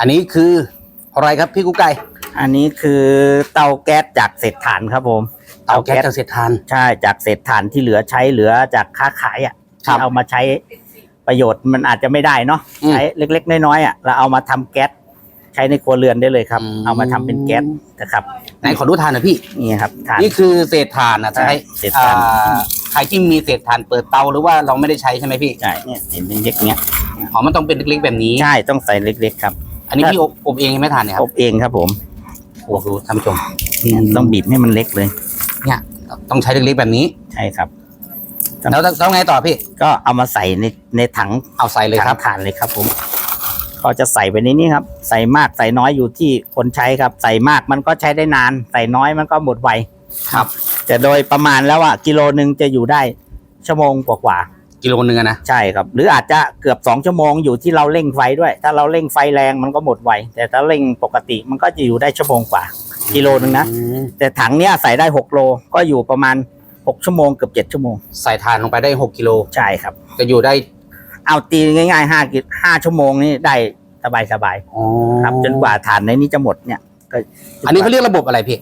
อันนี้คืออะไรครับพี่กุ๊กไก่ อันนี้คือเตาแก๊สจากเศษถ่านครับผมเตาแก๊สจากเศษถ่าน ใช่จากเศษถ่านที่เหลือใช้เหลือจากค้าขายอะครับที่เอามาใช้ประโยชน์มันอาจจะไม่ได้เนาะอืมใช้เล็ก ๆ น้อยๆอะเราเอามาทำแก๊สใช้ในครัวเรือนได้เลยครับอืมเอามาทำเป็นแก๊สนะครับไหนขอดูถ่านหน่อยพี่นี่ครับถ่านนี่คือเศษถ่านนะใช่ใช่เศษถ่านอ่าใครที่มีเศษถ่านเปิดเตาหรือว่าเราไม่ได้ใช้ใช่ไหมพี่ใช่เนี่ยเห็นเป็นเล็กเนี้ยอ๋อมันต้องเป็นเล็กๆแบบนี้ใช่ต้องใส่เล็ก ๆ ครับ อันนี้พี่อบอบเองใช่ไหมถ่านเนี่ยคอรับบเองครับผมโอ้โหท่านผู้ชมเนี่ยต้องบีบให้มันเล็กเลย เนี่ยต้องใช้เล็กๆแบบนี้ ใช่ครับแล้วแล้วไงต่อพี่ ก็เอามาใส่ในในถังเอาใส่เลยครับถังถ่านเลยครับผม ก็จะใส่ไปในนี้ครับ ใส่มากใส่น้อยอยู่ที่คนใช้ครับ ใส่มากมันก็ใช้ได้นาน ใส่น้อยมันก็หมดไวครับ แต่โดยประมาณแล้วอะกิโลหนึ่งจะอยู่ได้ชั่วโมงกว่า กิโลนึงอะนะๆใช่ครับ หรืออาจจะเกือบสองชั่วโมงอยู่ที่เราเร่งไฟด้วย ถ้าเราเร่งไฟแรงมันก็หมดไวแต่ถ้าเร่งปกติมันก็จะอยู่ได้ชั่วโมงกว่า กิโลหนึ่งนะ อืมแต่ถังเนี้ยใส่ได้หกโลก็อยู่ประมาณหกชั่วโมงเกือบเจ็ดชั่วโมงใส่ถ่านลงไปได้หกกิโลใช่ครับ จะอยู่ได้เอาตีง่ายๆห้ากิห้าชั่วโมงนี่ได้สบายสบายอ๋อๆครับจนกว่าฐานในนี้จะหมดเนี่ยก็อันนี้เขาเรียกระบบอะไรพี่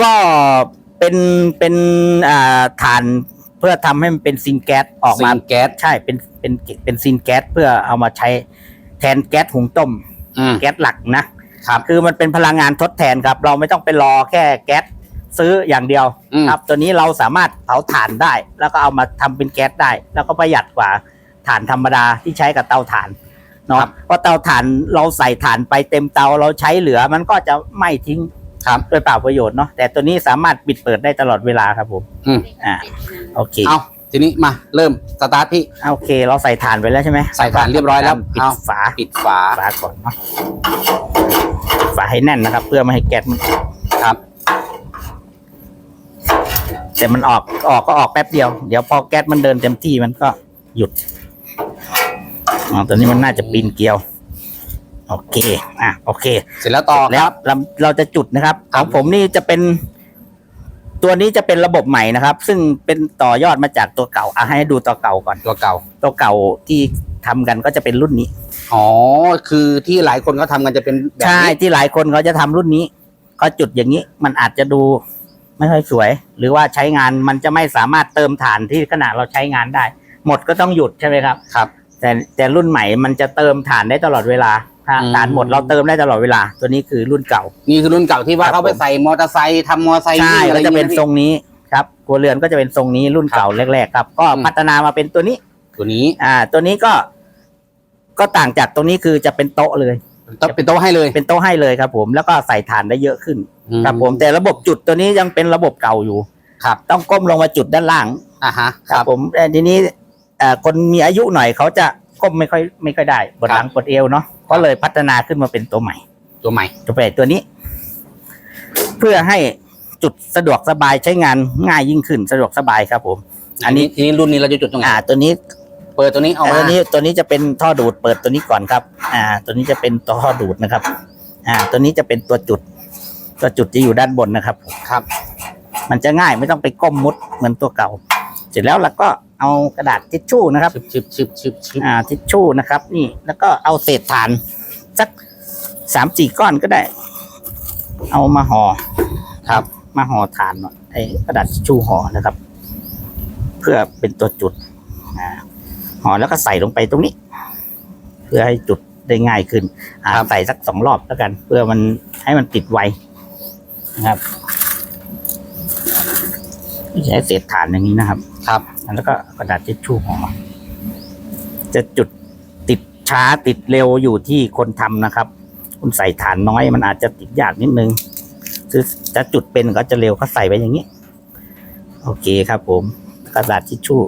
ก็เป็นเป็นอ่าฐานเพื่อทำให้มันเป็นซินแก๊สออกมาซิงแก๊สใช่เป็นเป็นเป็นซินแก๊สเพื่อเอามาใช้แทนแก๊สหุงต้ม อืม แก๊สหลักนะครับคือมันเป็นพลังงานทดแทนครับ เราไม่ต้องไปรอแค่แก๊สซื้ออย่างเดียวอืม ครับ ตัวนี้เราสามารถเผาถ่านได้ แล้วก็เอามาทำเป็นแก๊สได้ แล้วก็ประหยัดกว่าถ่านธรรมดาที่ใช้กับเตาถ่านเนาะเพราะเตาถ่านเราใส่ถ่านไปเต็มเตาเราใช้เหลือมันก็จะไม่ทิ้ง ครับโดยเปล่าประโยชน์เนาะแต่ตัวนี้สามารถปิดเปิดได้ตลอดเวลาครับผมอืมอ่าโอเคเอาทีนี้มาเริ่มสตาร์ทพี่โอเค เราใส่ถ่านไปแล้วใช่ไหมใส่ถ่านเรียบร้อยแล้วปิดเอาฝาปิดฝาฝาก่อนเนาะฝาให้แน่นนะครับ เพื่อไม่ให้แก๊สมันครับ แต่มันออกออกก็ออกแป๊บเดียว เดี๋ยวพอแก๊สมันเดินเต็มที่มันก็หยุดอ๋อตัวนี้มันน่าจะปีนเกลียว โอเคอะโอเค เสร็จแล้วต่อแล้ควรับเราเราจะจุดนะครับคขรับองผมนี่จะเป็น ตัวนี้จะเป็นระบบใหม่นะครับ ซึ่งเป็นต่อยอดมาจากตัวเก่าอะให้ดูตัวเก่าก่อน ตัวเก่า ตัวเก่าที่ทำกันก็จะเป็นรุ่นนี้ อ๋อ คือที่หลายคนเขาทำกันจะเป็นแบบใช่นี้ที่หลายคนเขาจะทำรุ่นนี้ก็จุดอย่างนี้ มันอาจจะดูไม่ค่อยสวย หรือว่าใช้งานมันจะไม่สามารถเติมฐานที่ขนาดเราใช้งานได้ หมดก็ต้องหยุดใช่ไหมครับ ครับ แต่แต่รุ่นใหม่มันจะเติมฐานได้ตลอดเวลา ถ้าอืมฐานหมดเราเติมได้ตลอดเวลา ตัวนี้คือรุ่นเก่า นี่คือรุ่นเก่าที่ว่าครับเขาไปผมใส่มอเตอร์ไซค์ทำมอเตอร์ไซค์ใช่วิ่งอะไรก็จะเป็นอย่างทรงี้งนี้ครับครัวเรือนก็จะเป็นทรงนี้รุ่นเก่าแรกๆครับ ก็อืมพัฒนามาเป็นตัวนี้ ตัวนี้ อ่า ตัวนี้ก็ ก็ต่างจากตรงนี้คือจะเป็นโต๊ะเลยต้องเป็นโต๊ะให้เลย เป็นโต๊ะให้เลยครับ ผมแล้วก็ใส่ฐานได้เยอะขึ้นอืครับผมแต่ระบบจุดตัวนี้ยังเป็นระบบเก่าอยู่ ครับ ต้องก้มลงมาจุดด้านล่างอ่าฮะ ครับ ผมแต่ทีนี้เอ่อคนมีอายุหน่อยเขาจะ ก้มไม่ค่อยไม่ค่อยได้ปวดหลังปวดเอวเนาะก็เลยพัฒนาขึ้นมาเป็นตัวใหม่ ตัวใหม่ตัวใหม่ตัวนี้ เพื่อให้จุดสะดวกสบายใช้งานง่ายยิ่งขึ้นสะดวกสบายครับผม อันนี้ทีนี้รุ่นนี้เราจะจุดตรงไหนอ่า ตัวนี้ เปิดตัวนี้ออกตัวมานี้ตัวนี้จะเป็นท่อดูดเปิดตัวนี้ก่อนครับ อ่า ตัวนี้จะเป็นตัวท่อดูดนะครับ อ่า ตัวนี้จะเป็นตัวจุด ตัวจุดจะอยู่ด้านบนนะครับ ครับ มันจะง่ายไม่ต้องไปก้มมุดเหมือนตัวเก่า เสร็จแล้วเราก็ เอากระดาษทิชชู่นะครับชึบชึบชึบชึบชึบอ่าทิชชู่นะครับ นี่แล้วก็เอาเศษถ่านสักสามสี่ก้อนก็ได้ เอามาห่อครับ มาห่อถ่านหน่อยไอ้กระดาษทิชชู่ห่อนะครับ เพื่อเป็นตัวจุดอ่าห่อแล้วก็ใส่ลงไปตรงนี้ เพื่อให้จุดได้ง่ายขึ้นอ่าครับใส่สักสองรอบแล้วกัน เพื่อมันให้มันติดไวนะครับ ใช้เศษถ่านอย่างนี้นะครับ ครับ แล้วก็กระดาษทิชชู่ห่อจะจุดติดช้าติดเร็วอยู่ที่คนทำนะครับ คุณใส่ฐานน้อยมันอาจจะติดยากนิดนึงคือจะจุดเป็นก็จะเร็วก็ใส่ไปอย่างนี้ โอเคครับ ผมกระดาษทิชชู่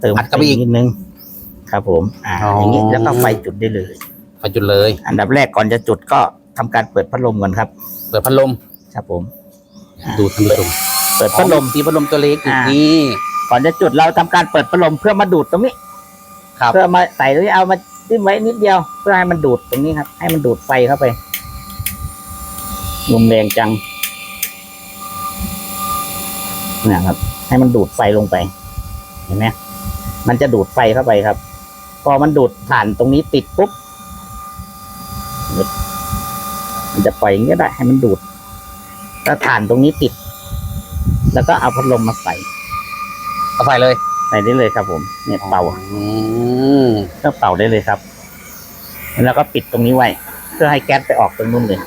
เติมอัดเข้าไปอีกนิดนึงครับ ผม อ่าอ๋อออย่างนี้แล้วก็ไฟจุดได้เลยไปจุดเลย อันดับแรกก่อนจะจุดก็ทำการเปิดพัดลมก่อนครับ เปิดพัดลมครับผม ดูท่านผู้ชม เปิดพัดลมตีพัดลมตัวเล็กอยู่อ่านี่ก่อนจะจุดเราทำการเปิดพัดลมเพื่อมาดูดตรงนี้ ครับ เพื่อมาใส่ตรงนี้เอามาจิ้มไว้นิดเดียว เพื่อให้มันดูดตรงนี้ครับ ให้มันดูดไฟเข้าไปลมแรงจังเนี่ยครับ ให้มันดูดไฟลงไป เห็นไหมมันจะดูดไฟเข้าไปครับ พอมันดูดผ่านตรงนี้ติดปุ๊บมันจะปล่อยอย่างนี้ก็ได้ ให้มันดูดถ้าฐานตรงนี้ติด แล้วก็เอาพัดลมมาใส่เอาใส่เลยใส่ได้เลยครับ ผมเนี่ยเป่าอืมก็เป่าได้เลยครับ แล้วก็ปิดตรงนี้ไว้ เพื่อให้แก๊สไปออกตรงนู้นเลย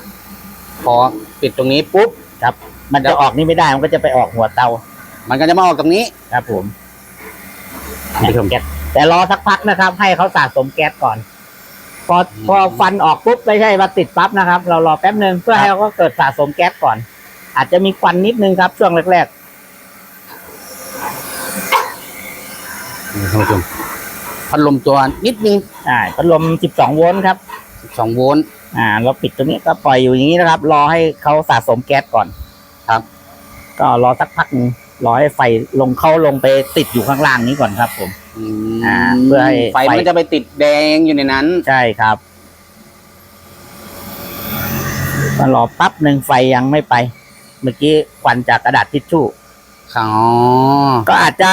พอปิดตรงนี้ปุ๊บ ครับ มันจะออกนี่ไม่ได้มันก็จะไปออกหัวเตามันก็จะมาออกตรงนี้ ครับ ผมท่านผู้ชมแก๊สแต่รอสักพักนะครับ ให้เขาสะสมแก๊สก่อน พออืมพอฟันออกปุ๊บไม่ใช่มาติดปั๊บนะครับ เรารอแป๊บหนึ่งเพื่อให้เขาเกิดสะสมแก๊สก่อน อาจจะมีควันนิดนึงครับช่วงแรกนี่ ท่านผู้ชมพัดลมตัวนิดนึงๆอ่าพัดลม 12 โวลต์ครับ 12 โวลต์อ่าเราปิดตรงนี้ก็ปล่อยอยู่อย่างนี้นะครับ รอให้เขาสะสมแก๊สก่อนครับ ก็รอสักพักหนึงรอให้ไฟลงเข้าลงไปติดอยู่ข้างล่างนี้ก่อนครับผมอืมอ่าเพื่อให้ไฟไฟมันจะไปติดแดงอยู่ในนั้น ใช่ครับก็รอปั๊บหนึ่งไฟยังไม่ไป เมื่อกี้ควันจากกระดาษทิชชู่ อ๋อก็อาจจะ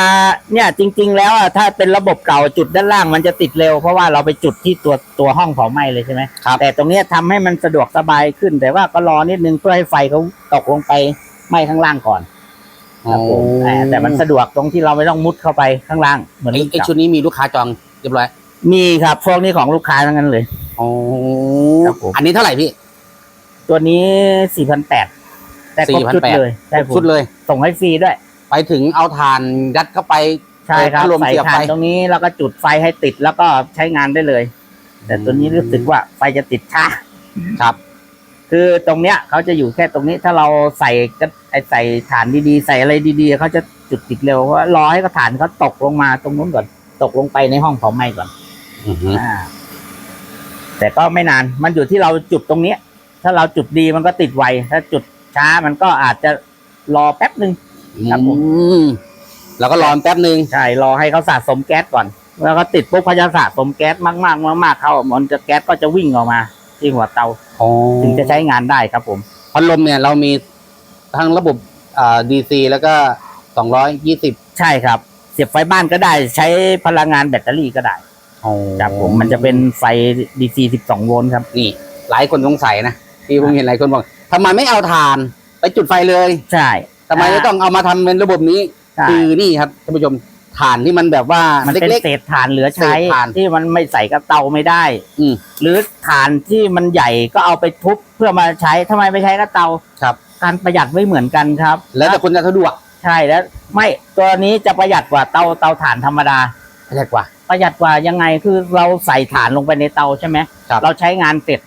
เนี่ยจริง ๆ แล้วอะถ้าเป็นระบบเก่าจุดด้านล่างมันจะติดเร็ว เพราะว่าเราไปจุดที่ตัวตัวห้องเผาไหม้เลยใช่ไหมครับแต่ตรงเนี้ยทำให้มันสะดวกสบายขึ้น แต่ว่าก็รอนิดนึงเพื่อให้ไฟเขาตกลงไปไหม้ข้างล่างก่อนครับผมแต่แต่มันสะดวกตรงที่เราไม่ต้องมุดเข้าไปข้างล่างเหมือนไอ้รุ่นไอ้เก่าชุดนี้มีลูกค้าจองเรียบร้อยมีครับพวกนี้ของลูกค้าทั้งนั้นเลย โอ้ครับผม อันนี้เท่าไหร่พี่ ตัวนี้สี่พันแปดแต่ครบชุด4,800 เลยใช่ผมชุดเลย ส่งให้ฟรีด้วย ไปถึงเอาถ่านยัดเข้าไปใช่ครับพัดลมใส่เสียบถ่านไฟตรงนี้แล้วก็จุดไฟให้ติดแล้วก็ใช้งานได้เลย แต่ตัวนี้รู้สึกว่าไฟจะติดช้า ครับ คือตรงเนี้ยเขาจะอยู่แค่ตรงนี้ถ้าเราใส่ก็ไอใส่ฐานดีๆ ใส่อะไรดีๆเขาจะจุดติดเร็วเพราะว่ารอให้เขาฐานเขาตกลงมาตรงนู้นก่อน ตกลงไปในห้องเผาไหม้ก่อนอือฮึอ่าแต่ก็ไม่นานมันอยู่ที่เราจุดตรงเนี้ย ถ้าเราจุดดีมันก็ติดไวถ้าจุดช้ามันก็อาจจะรอแป๊บหนึ่ง ครับผม อืมแล้วก็รอแป๊บหนึ่งใช่รอให้เขาสะสมแก๊สก่อน แล้วก็ติดปุ๊บเขาจะสะสมแก๊สมากๆมากๆเขามันจะแก๊สก็จะวิ่งออกมา ที่หัวเตาถึงจะใช้งานได้ครับผมพัดลมเนี่ยเรามีทั้งระบบอ่าดีซีแล้วก็สองร้อยยี่สิบใช่ครับ เสียบไฟบ้านก็ได้ใช้พลังงานแบตเตอรี่ก็ได้ครับผมมันจะเป็นไฟ DC 12โวลต์ครับ นี่ หลายคนสงสัยนะที่ผมเห็นหลายคนบอกทำไมไม่เอาถ่าน ไปจุดไฟเลย ใช่ ทำไมจะต้องเอามาทำเป็นระบบนี้ ใช่ คือนี่ครับท่านผู้ชมถ่านที่มันแบบว่ามันเป็นเล็ก เศษถ่านเหลือใช้เศษถ่าน ที่มันไม่ใส่กระเตาไม่ได้อืมหรือถ่านที่มันใหญ่ก็เอาไปทุบเพื่อมาใช้ทำไมไม่ใช้กระเตาครับ การประหยัดไม่เหมือนกันครับๆแล้วแต่คนจะสะดวกใช่แล้ว ไม่ตัวนี้จะประหยัดกว่าเตาเตาถ่านธรรมดาไม่ใช่กว่า ประหยัดกว่ายังไงคือเราใส่ถ่านลงไปในเตาใช่ไหมครับ เราใช้งานเสร็จ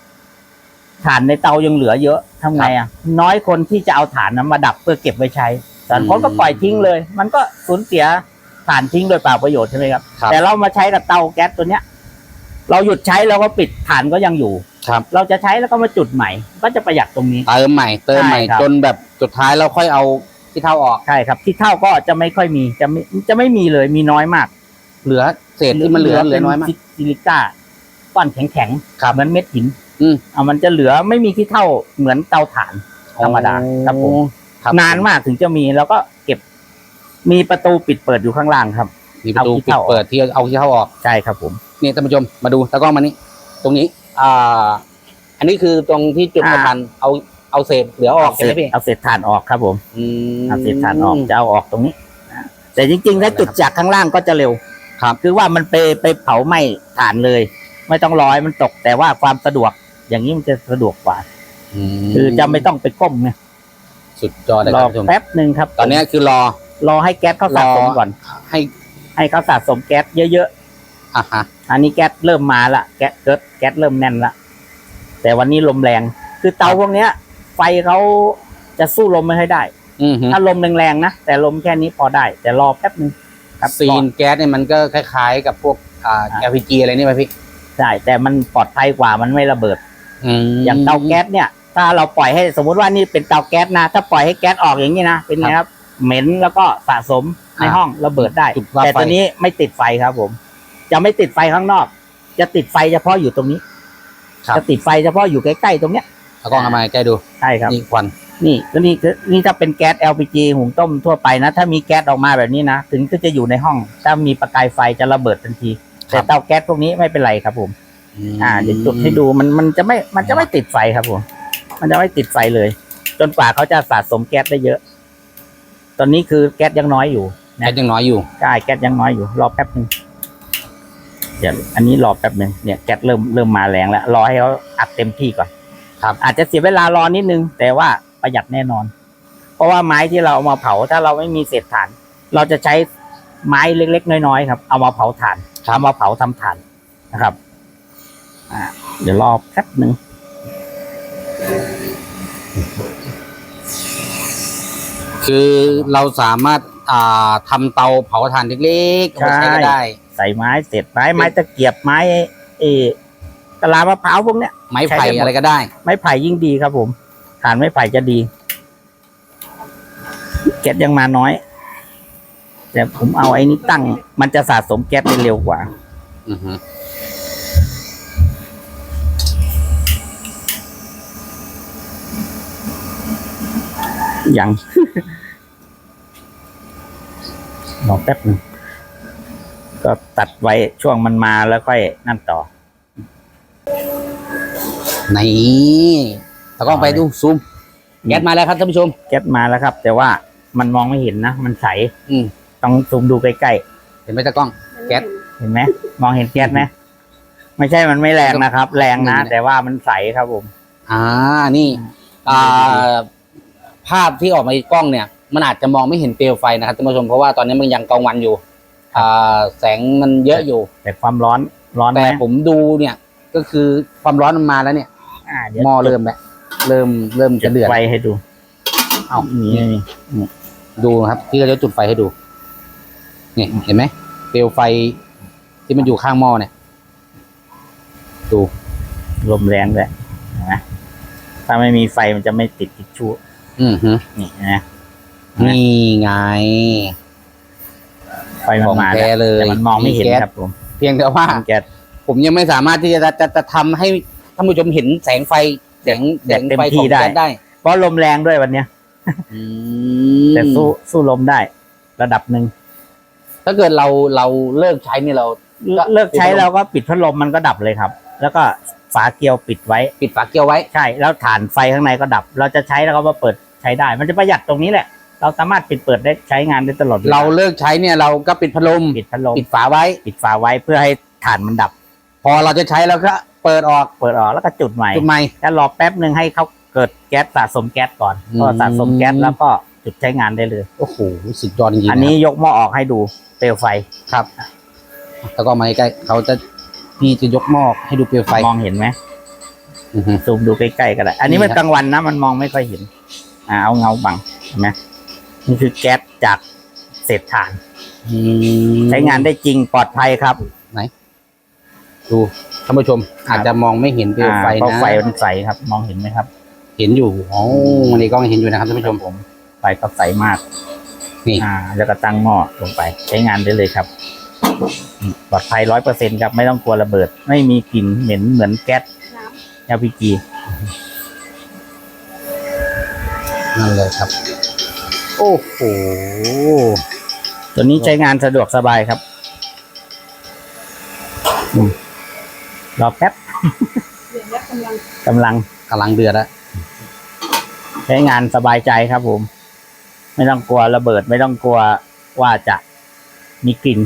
ถ่านในเตายังเหลือเยอะทำไงอะ น้อยคนที่จะเอาถ่านนั้นมาดับเพื่อเก็บไว้ใช้แต่คนก็ปล่อยทิ้งเลย มันก็สูญเสียถ่านทิ้งโดยเปล่าประโยชน์ใช่ไหมครับ ครับ แต่เรามาใช้กับเตาแก๊สตัวเนี้ย เราหยุดใช้แล้วก็ปิดถ่านก็ยังอยู่ ครับเราจะใช้แล้วก็มาจุดใหม่ ก็จะประหยัดตรงนี้ เติมใหม่เติมใหม่ใช่ครับ จนแบบสุดท้ายเราค่อยเอาที่เท่าออก ใช่ครับ ที่เท่าก็จะไม่ค่อยมีจะไม่จะไม่มีเลยมีน้อยมากเหลือเศษที่มันเหลือเหลือน้อยมากป็ซิลิก้าก้อนแข็งๆครับ เหมือนเม็ดหิน อืมเอามันจะเหลือไม่มีที่เท่าเหมือนเตาถ่านธรรมดาครับผมครับนานมากถึงจะมีแล้วก็เก็บ มีประตูปิดเปิดอยู่ข้างล่างครับ มีประตูเอาที่ปิดเท่าออกเปิดที่เอาที่เท่าออกใช่ครับผมนี่ท่านผู้ชมมาดูตะกล้องมานี่ตรงนี้ อ่า อันนี้คือตรงที่จุดอ่าประทันเอาเอาเศษเหลือออกเอาใช่เศไหมษพี่เอาเศษถ่านออกครับผมอืมเอาเศษถ่านออกจะเอาออกตรงนี้นะแต่จริงๆถ้าจุดจากข้างล่างก็จะเร็วครับ คือว่ามันไปไปเผาไหม้ถ่านเลย ไม่ต้องรอให้มันตกแต่ว่าความสะดวก อย่างนี้มันจะสะดวกกว่ามคือจะไม่ต้องไปก้มไงสุดยอดเลยรคอรับท่านผู้ชมแป๊บหนึ่งครับตอนเนี้ยคือรอ รอให้แก๊สเขาสะสมรอ ก่อน ให้ให้เขาสะสมแก๊สเยอะอะฮะๆอันนี้แก๊สเริ่มมาละแก๊สเกิดแก๊สเริ่มแน่นละแต่วันนี้ลมแรง คือเตาพวกเนี้ย ไฟเขาจะสู้ลมไม่ค่อยได้ อือฮึถ้าลมแรงๆนะแต่ลมแค่นี้พอได้ แต่รอแป๊บนึงครับซีนแก๊สเนี่ยมันก็คล้าย ๆ กับพวกอ่า LPG อะไรนี่ไหมพี่ ใช่แต่มันปลอดภัยกว่ามันไม่ระเบิดม อย่างเตาแก๊สเนี่ย ถ้าเราปล่อยให้สมมุติว่านี่เป็นเตาแก๊สนะ ถ้าปล่อยให้แก๊สออกอย่างนี้นะเป็นไงครับ เหม็นแล้วก็สะสมในอ่าห้องระเบิดได้จุดว่าแต่ไฟตัวนี้ไม่ติดไฟครับผม จะไม่ติดไฟข้างนอก จะติดไฟเฉพาะอยู่ตรงนี้ครับจะติดไฟเฉพาะอยู่ใกล้ๆตรงเนี้ยเอากล้องทำมาใกล้ดูใช่ครับนี่ควันนี่ก็นี่คือนี่ถ้าเป็นแก๊ส LPG หุงต้มทั่วไปนะ ถ้ามีแก๊สออกมาแบบนี้นะ ถึงก็จะอยู่ในห้อง ถ้ามีประกายไฟจะระเบิดทันที แต่เตาแก๊สพวกนี้ไม่เป็นไรครับผม ออ่าเดี๋ยวจุดให้ดูมันมันจะไม่มันจะไม่ติดไฟครับผมมันจะไม่ติดไฟเลย จนกว่าเขาจะสะสมแก๊สได้เยอะ ตอนนี้คือแก๊สยังน้อยอยู่แก๊สยังน้อยอยู่ใช่แก๊สยังน้อยอยู่ รอแป๊บหนึ่งเดี๋ยวอันนี้รอแป๊บหนึ่งเนี่ยแก๊สเริ่มเริ่มมาแรงแล้วรอให้เขาอัดเต็มที่ก่อน ครับ อาจจะเสียเวลารอนิดนึง แต่ว่าประหยัดแน่นอน เพราะว่าไม้ที่เราเอามาเผาถ้าเราไม่มีเศษถ่าน เราจะใช้ไม้เล็กๆน้อยๆครับ เอามาเผาถ่านเอามาเผาทำถ่านนะครับอ่า เดี๋ยวรอแป๊บหนึ่งคือเราสามารถอ่าทำเตาเผาถ่านเล็กๆเอาไปใช้ก็ได้ ใส่ไม้เศษไม้ไม้ตะเกียบไม้เออกะลามะพร้าวพวกเนี้ยไม้ไผ่ใช้ได้หมดอะไรก็ได้ ไม้ไผ่ยิ่งดีครับ ผมฐานไม้ไผ่จะดี แก๊สยังมาน้อย แต่ผมเอาไอ้นี้ตั้ง มันจะสะสมแก๊สได้เร็วกว่า อือฮึ ยังรอแป๊บหนึงก็ตัดไว้ช่วงมันมาแล้วค่อยนั่นต่อ นี่ตากล้องไปดูซูมแก๊สมาแล้วครับท่านผู้ชม แก๊สมาแล้วครับ แต่ว่ามันมองไม่เห็นนะมันใสอืมต้องซูมดูใกล้เห็นไหมตากล้อง แก๊สๆเห็นไหมมองเห็นแก๊สไหมไม่ใช่มันไม่แรงนะครับ แรงนะแต่ว่ามันใสครับผม อ่านี่ อ่า ภาพที่ออกมาในกล้องเนี่ย มันอาจจะมองไม่เห็นเปลวไฟนะครับท่านผู้ชมเพราะว่าตอนนี้มันยังกลางวันอยู่อ่าแสงมันเยอะอยู่แต่ความร้อนร้อนไหแต่มผมดูเนี่ย ก็คือความร้อนมันมาแล้วเนี่ยอ่าเดี๋ยวหม้อเริ่มแล้วเริ่มเริ่มจุจะดเดือดไฟให้ดูเอ้านี่นี่ดูครับ พี่ก็จะจุดไฟให้ดูนี่เห็นไหมเปลวไฟที่มันอยู่ข้างหม้อเนี่ย ดูลมแรงด้วยเห็นไหมถ้าไม่มีไฟมันจะไม่ติดทิชชู่ อือฮึนี่นะนี่ไง ไฟมันของมาแท้แล้วเลยแต่มันมองไม่เห็นแก๊ส ครับผมเพียงแต่ว่ามันแก๊ส ผมยังไม่สามารถที่จะจะจะทำให้ท่านผู้ชมเห็นแสงไฟแสงแสงไฟของแก๊สได้เพราะลมแรงด้วยวันเนี้ย อืมแต่สู้สู้ลมได้ ระดับหนึ่งถ้าเกิดเราเราเลิกใช้นี่เรา ก็ เลิกใช้ปิดพัดลมเราก็ปิดพัดลมมันก็ดับเลยครับ แล้วก็ฝาเกลียวปิดไว้ ปิดฝาเกลียวไว้ ใช่ แล้วฐานไฟข้างในก็ดับ เราจะใช้แล้วก็มาเปิด ใช้ได้ มันจะประหยัดตรงนี้แหละ เราสามารถปิดเปิดได้ใช้งานได้ตลอดวลเราเลิกใช้เนี่ยเราก็ปิดพัดลมปิดพัดลมปิดฝาไว้ ปิดฝาไว้เพื่อให้ฐานมันดับ พอเราจะใช้เราก็เปิดออกเปิดออกแล้วก็จุดใหม่จุดใหม่แค่รอแป๊บหนึ่งให้เขาเกิดแก๊สสะสมแก๊สก่อนอืมพอสะสมแก๊สแล้วก็จุดใช้งานได้เลยโอ้โหสุดยอดจริงๆอันนี้ยกหม้อออกให้ดูเปลวไฟครับแล้วก็มาใกล้ๆเขาจะพี่จะยกหม้อให้ดูเปลวไฟมองเห็นไหมอือฮึซูมดูใกล้ๆก็ได้ อันนี้มันนี่ครับกลางวันนะ มันมองไม่ค่อยเห็นอ่า เอาเงาบังเห็นไหมนี่คือแก๊สจากเศษถ่านอืมใช้งานได้จริงปลอดภัยครับดูท่านผู้ชม อาจจะมองไม่เห็นเปลวไฟอ่าเพราะนะไฟมันใสครับ มองเห็นไหมครับ เห็นอยู่อ๋อในกล้องเห็นอยู่นะครับท่านผู้ชมผมไฟก็ใสมากนี่อ่า แล้วก็ตั้งหม้อลงไป ใช้งานได้เลยครับอืมปลอดภัยร้อยเปอร์เซ็นครับ ไม่ต้องกลัวระเบิด ไม่มีกลิ่นเหม็นเหมือนแก๊ส LPG นั่นเลยครับ โอ้โหตัวนี้ใช้งานสะดวกสบายครับอืมรอแป๊บเดี๋ยวนี้กำลังกำลังกำลังเดือดแล้วใช้งานสบายใจครับผม ไม่ต้องกลัวระเบิด ไม่ต้องกลัวว่าจะมีกลิ่น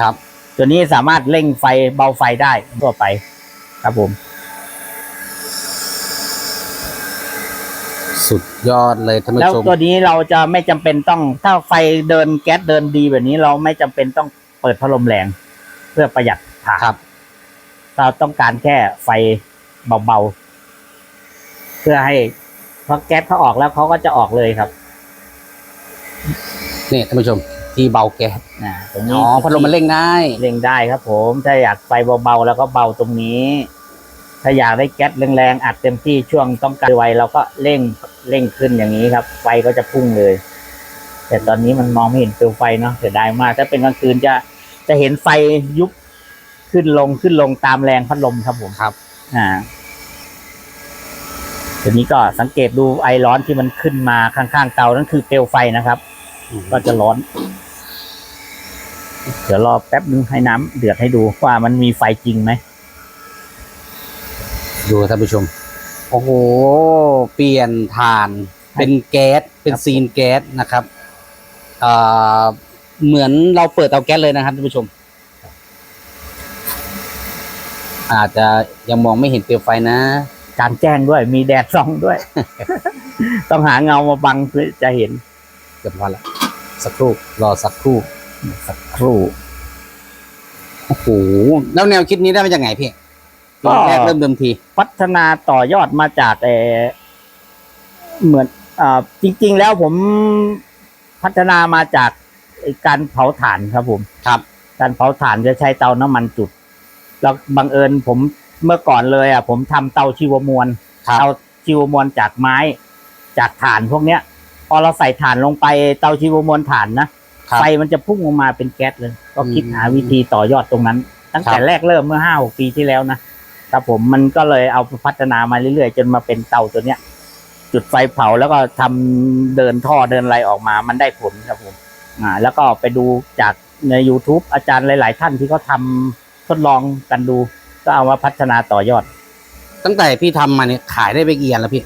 ครับ ตัวนี้สามารถเร่งไฟเบาไฟได้ทั่วไป ครับผม สุดยอดเลยท่านผู้แล้วชมตัวนี้เราจะไม่จำเป็นต้องถ้าไฟเดินแก๊สเดินดีแบบนี้ เราไม่จำเป็นต้องเปิดพัดลมแรง เพื่อประหยัดถ่านครับ เราต้องการแค่ไฟเบาๆ เพื่อให้พอแก๊สเขาออกแล้วเขาก็จะออกเลยครับนี่ท่านผู้ชม ที่เบาแก๊สอ่าตรงอ๋นี้อพัดลมมันเร่งได้ เร่งได้ครับผม ถ้าอยากไฟเบาๆแล้วก็เบาตรงนี้ ถ้าอยากได้แก๊สแรงๆอัดเต็มที่ช่วงต้องการไวเราก็เร่งเร่งขึ้นอย่างนี้ครับ ไฟก็จะพุ่งเลย แต่ตอนนี้มันมองไม่เห็นเปลวไฟเนาะเสียดายมาก ถ้าเป็นกลางคืนจะจะเห็นไฟยุบขึ้นลงขึ้นลงตามแรงพัดลมครับผมครับ อ่าทีนี้ก็สังเกตดูไอร้อนที่มันขึ้นมาข้างๆเตานั่นคือเปลวไฟนะครับ ก็จะร้อน เดี๋ยวรอแป๊บนึงให้น้ำเดือดให้ดูว่ามันมีไฟจริงไหม ดูท่านผู้ชม โอ้โห เปลี่ยนฐาน เป็นแก๊ส เป็นซีนแก๊สนะครับอ่าเหมือนเราเปิดเตาแก๊สเลยนะครับท่านผู้ชม อาจจะยังมองไม่เห็นเปลวไฟนะกลางแจ้งด้วย มีแดดส่องด้วย ต้องหาเงามาบังเพื่อจะเห็นเกือบพอละสักครู่ รอสักครู่ สักครู่ โอ้โห แล้วแนวคิดนี้ได้มาจากไหนพี่ ก็แรกเริ่มเดิมที พัฒนาต่อยอดมาจากเออเหมือนอ่าจริง ๆ แล้วผมพัฒนามาจากไอ้การเผาถ่านครับผมครับ การเผาถ่านจะใช้เตาน้ำมันจุด แล้วบังเอิญผมเมื่อก่อนเลย อะ ผมทำเตาชีวมวลครับเตาชีวมวลจากไม้ จากถ่านพวกเนี้ย พอเราใส่ถ่านลงไปเตาชีวมวลถ่านนะครับไฟมันจะพุ่งออกมาเป็นแก๊สเลย ก็คิดอืมหาวิธีต่อยอดตรงนั้น ตั้งแต่ครับแรกเริ่มเมื่อห้าหกปีที่แล้วนะ ครับผมมันก็เลยเอาพัฒนามาเรื่อยๆ จนมาเป็นเตาตัวเนี้ย จุดไฟเผาแล้วก็ทำเดินท่อเดินอะไรออกมา มันได้ผลครับผมอ่า แล้วก็ไปดูจากใน YouTube อาจารย์หลาย ๆ ท่านที่เขาทำทดลองกันดู ก็เอามาพัฒนาต่อยอด ตั้งแต่พี่ทำมาเนี่ยขายได้ไปกี่อันแล้วพี่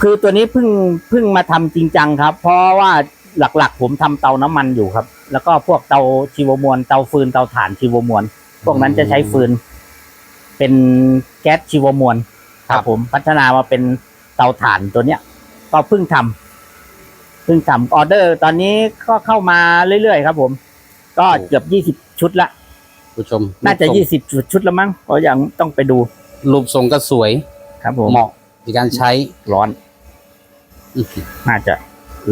คือตัวนี้เพิ่งเพิ่งมาทำจริงจังครับ เพราะว่าหลัก ๆ ผมทำเตาน้ำมันอยู่ครับ แล้วก็พวกเตาชีวมวลเตาฟืนเตาถ่านชีวมวลพวกนั้นจะใช้ฟืน เป็นแก๊สชีวมวลครับผมพัฒนามาเป็นเตาถ่านตัวเนี้ย ก็เพิ่งทำเพิ่งทำออเดอร์ตอนนี้ก็เข้ามาเรื่อยๆครับ ผม ก็เกือบยี่สิบชุดละ ผู้ชมน่าจะรูปทรงยี่สิบชุดละมั้งเพราะยังต้องไปดูรูปทรงก็สวยครับผมเหมาะในการใช้ร้อน อื้อหือน่าจะ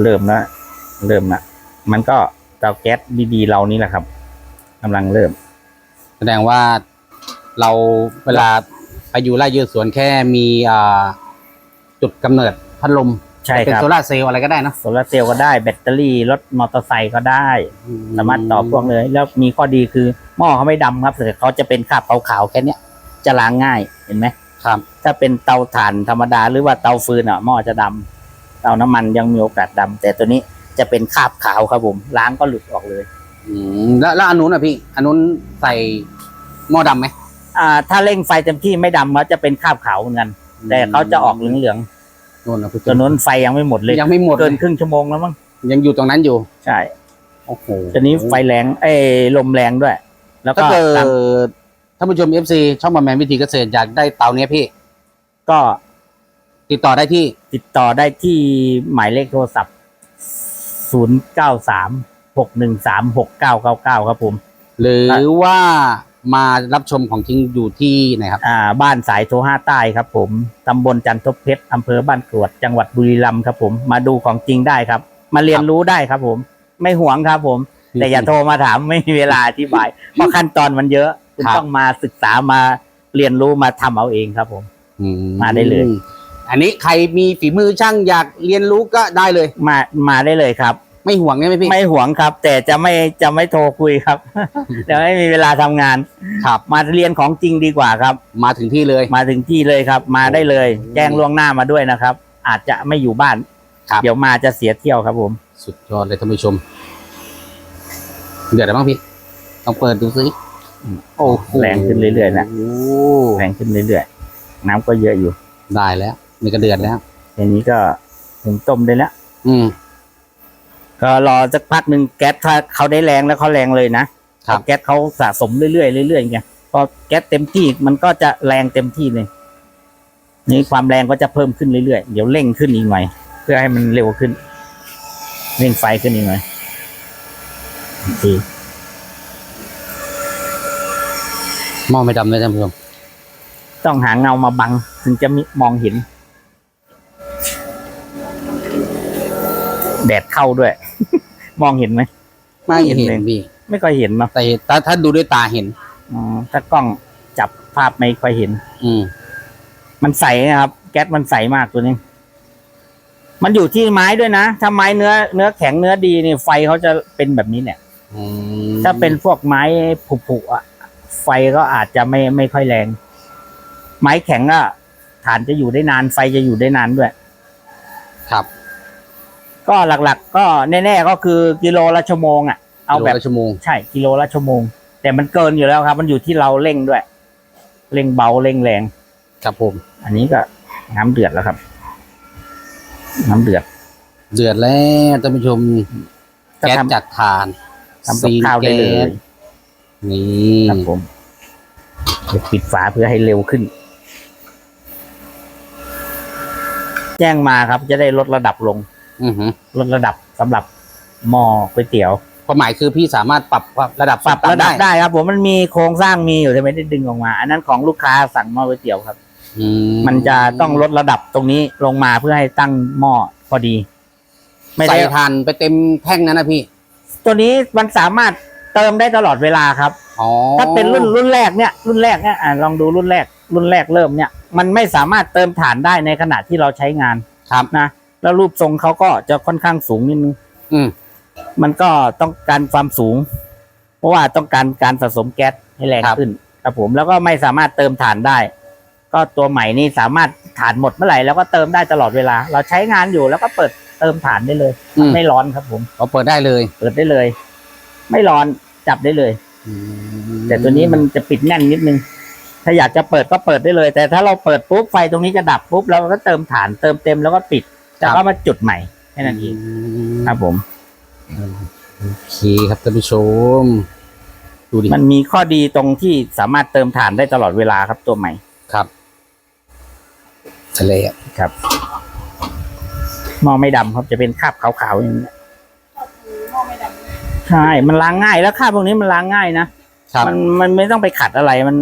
เริ่มแล้วเริ่มละมันก็เตาแก๊สดีๆเรานี่แหละครับกำลังเริ่มแสดงว่า เราเวลาไปอยู่ไร่ยืดสวนแค่มีอ่าจุดกำเนิดพัดลมใช่เป็นครับโซลาร์เซลล์อะไรก็ได้นะโซลาร์เซลล์ก็ได้แบตเตอรี่รถมอเตอร์ไซค์ก็ได้ สามารถต่อพ่วงเลย แล้วมีข้อดีคือหม้อเขาไม่ดำครับแต่เขาจะเป็นคราบขาวๆแค่เนี้ยจะล้างง่ายเห็นไหมครับ ถ้าเป็นเตาถ่านธรรมดาหรือว่าเตาฟืนอะหม้อจะดำเตาน้ำมันยังมีโอกาสดำแต่ตัวนี้จะเป็นคราบขาวครับผมล้างก็หลุดออกเลย อืมแล้วแล้วอันนู้นอะพี่อันนู้นใส่หม้อดำไหม อ่าถ้าเร่งไฟเต็มที่ไม่ดำเขาจะเป็นคราบขาวเหมือนกัน แต่เขาจะออกเหลืองนู่นนะผู้ๆชตัวมนู้นไฟยังไม่หมดเลย ยังไม่หมดเกินเลยครึ่งชั่วโมงแล้วมั้งยังอยู่ตรงนั้นอยู่ใช่โอ้โหตัวนี้ไฟแรงเอ้ยลมแรงด้วย แล้วก็ถ้าเกิตามดท่านผู้ชมเอฟซีช่องบอมแมนวิธีเกษตรอยากได้เตาเนี้ยพี่ ก็ติดต่อได้ที่ติดต่อได้ที่หมายเลขโทรศัพท์ 0 9 3 6 1 3 6 9 9 9 ครับผม หรือว่า มารับชมของจริงอยู่ที่ไหนครับ อ่าบ้านสายโทห้าใต้ครับผมตำบลจันทบเพชรอำเภอบ้านกรวดจังหวัดบุรีรัมย์ครับผมมาดูของจริงได้ครับ มาเรียนรู้ได้ครับผม ไม่หวงครับผม แต่อย่าโทรมาถามไม่มีเวลาอธิบาย เพราะขั้นตอนมันเยอะคุณครับ ต้องมาศึกษามาเรียนรู้มาทำเอาเองครับผม อืมาได้เลย อันนี้ใครมีฝีมือช่างอยากเรียนรู้ก็ได้เลย มามาได้เลยครับ ไม่ห่วงใช่ไหมพี่ ไม่หวงครับ แต่จะไม่จะไม่โทรคุยครับเดี๋ยวไม่มีเวลาทำงานครับ มาเรียนของจริงดีกว่าครับ มาถึงที่เลย มาถึงที่เลยครับ มาได้เลย แจ้งล่วงหน้ามาด้วยนะครับ อาจจะไม่อยู่บ้าน ครับ เดี๋ยวมาจะเสียเที่ยวครับผม สุดยอดเลยท่านผู้ชม เดือดอะไรบ้างพี่ต้องเปิดดูสิโอ้โหแรงขึ้นเรื่อยๆนะ โอ้แรงขึ้นเรื่อยๆน้ำก็เยอะอยู่ได้แล้วนี่ก็เดือดแล้วทีนี้ก็ถึงต้มได้แล้ว อืม ก็รอสักพักหนึ่งแก๊สถ้าเขาได้แรงแล้วเขาแรงเลยนะครับแก๊สเขาสะสมเรื่อยๆเรื่อยๆไงพอแก๊สเต็มที่มันก็จะแรงเต็มที่เลยนี่ความแรงก็จะเพิ่มขึ้นเรื่อยๆเดี๋ยวเร่งขึ้นอีกหน่อยเพื่อให้มันเร็วขึ้นเร่งไฟขึ้นอีกหน่อยโอเคหม้อไม่ดำเลยท่านผู้ชมต้องหาเงามาบัง ถึงจะมิมองเห็น แดดเข้าด้วย มองเห็นไหมไม่เห็นเห็นเลยพี่ไม่ค่อยเห็นเนาะแต่ถ้าถ้าดูด้วยตาเห็นอ๋อถ้ากล้องจับภาพไม่ค่อยเห็น อืมมันใสนะครับ แก๊สมันใสมากตัวนี้ มันอยู่ที่ไม้ด้วยนะถ้าไม้เนื้อ เนื้อแข็งเนื้อดีนี่ไฟเขาจะเป็นแบบนี้เนี่ยอืมถ้าเป็นพวกไม้ผุๆอะไฟก็อาจจะไม่ไม่ค่อยแรง ไม้แข็งอะฐานจะอยู่ได้นานไฟจะอยู่ได้นานด้วย ครับ ก็หลักๆ ก็แน่ๆก็คือกิโลละชั่วโมงอะเอาแบบโลละชั่วโมงใช่กิโลละชั่วโมง แต่มันเกินอยู่แล้วครับ มันอยู่ที่เราเร่งด้วย เร่งเบาเร่งแรงครับผม อันนี้ก็น้ำเดือดแล้วครับ น้ำเดือด เดือดแล้วท่านผู้ชมก็แก๊สทำจัดทานทำกับข้าวได้เลซีนแก๊ยสนี่ครับผมเดี๋ยวปิดฝาเพื่อให้เร็วขึ้น แจ้งมาครับจะได้ลดระดับลง อือหือลดระดับสำหรับหม้อก๋วยเตี๋ยว ความหมายคือพี่สามารถปรับระดับปรับส้มตำระดับได้ครับ ผมมันมีโครงสร้างมีอยู่แต่ไม่ได้ดึงออกมา อันนั้นของลูกค้าสั่งหม้อก๋วยเตี๋ยวครับอืมันจะต้องลดระดับตรงนี้ลงมาเพื่อให้ตั้งหม้อพอดี ไม่ใส่ได้ทานไปเต็มแท่งนั้นนะพี่ ตัวนี้มันสามารถเติมได้ตลอดเวลาครับอ๋อถ้าเป็นรุ่นรุ่นแรกเนี่ย รุ่นแรกเนี่ยอะลองดูรุ่นแรก รุ่นแรกเริ่มเนี่ย มันไม่สามารถเติมฐานได้ในขณะที่เราใช้งานครับนะ แล้วรูปทรงเขาก็จะค่อนข้างสูงนิดนึงอืม มันก็ต้องการความสูง เพราะว่าต้องการการสะสมแก๊สให้แรงขึ้นครับผมแล้วก็ไม่สามารถเติมฐานได้ ก็ตัวใหม่นี่สามารถฐานหมดเมื่อไหร่แล้วก็เติมได้ตลอดเวลา เราใช้งานอยู่แล้วก็เปิดเติมฐานได้เลยอืมไม่ร้อนครับผม เขาเปิดได้เลยเปิดได้เลย ไม่ร้อนจับได้เลย แต่ตัวนี้มันจะปิดแน่นนิดนึง ถ้าอยากจะเปิดก็เปิดได้เลย แต่ถ้าเราเปิดปุ๊บไฟตรงนี้จะดับปุ๊บเราก็เติมฐานเติมเต็มแล้วก็ปิด แล้วก็มาจุดใหม่แค่นั้นเองครับผมโอเคครับท่านผู้ชมดูดิมันมีข้อดีตรงที่สามารถเติมฐานได้ตลอดเวลาครับตัวใหม่ครับทะเลอะครับหม้อไม่ดำครับจะเป็นคราบขาวๆอย่างนี้ยก็คือหม้อไม่ดำใช่มันล้างง่ายแล้วคราบพวกนี้มันล้างง่ายนะครับมันมันไม่ต้องไปขัดอะไรมัน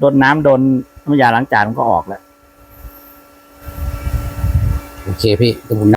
โดนน้ำโดนน้ำยาล้างจานมันก็ออกแล้วโอ เคพี่เดี๋ยวผม